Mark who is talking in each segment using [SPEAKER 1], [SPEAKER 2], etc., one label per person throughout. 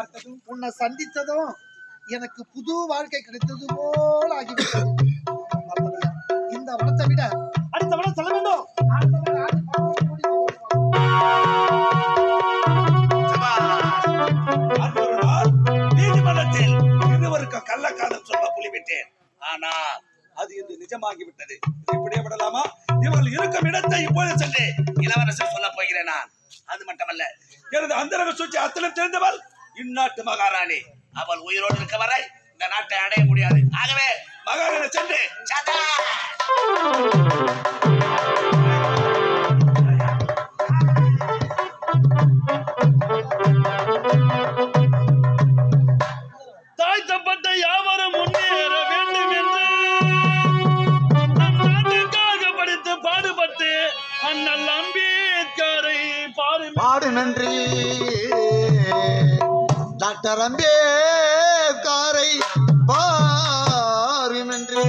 [SPEAKER 1] பார்த்ததும் உன்னை சந்தித்ததும் எனக்கு புது வாழ்க்கை கிடைத்தது போல் ஆகிவிட்டது. இந்த வனத்தை விட அடுத்த வனம் சொல்ல வேண்டும்.
[SPEAKER 2] நீதிமன்றத்தில் இருவருக்கு சொல்ல புலிவிட்டேன். ஆனால் அது இன்று நிஜமாகிவிட்டது. இப்படியே விடலாமா? இவர்கள் இருக்கும் இடத்தை இப்போது சென்று இளவரசர் சொல்ல போகிறேன் நான். அது மட்டுமல்ல. எனது அந்தரக சூழ்ச்சி அத்தனை தெரிந்தவள் இந்நாட்டு மகாராணி. அவள் உயிரோடு இருக்க வரை இந்த நாட்டை அடைய முடியாது. ஆகவே மகாராணி சென்று
[SPEAKER 3] டாக்டர் அம்பேத்காரை பாருமென்று.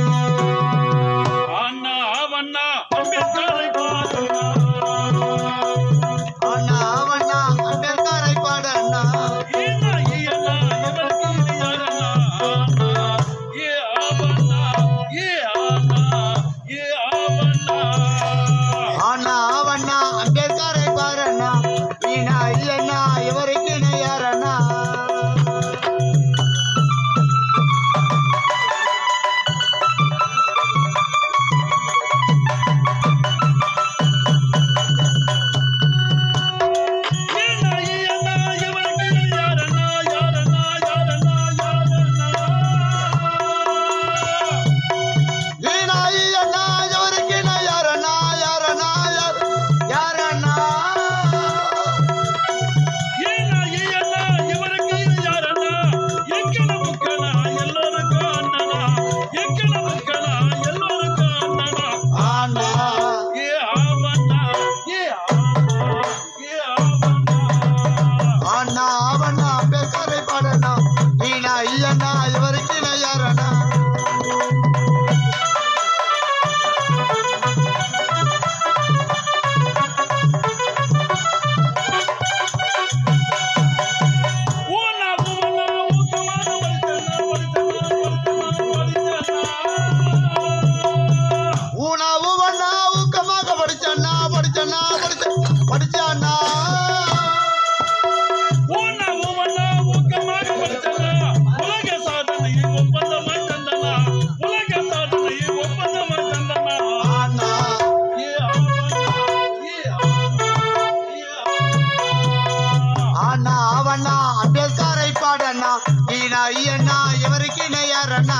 [SPEAKER 4] அண்ணா இவருக்கு
[SPEAKER 3] இணையார் அண்ணா.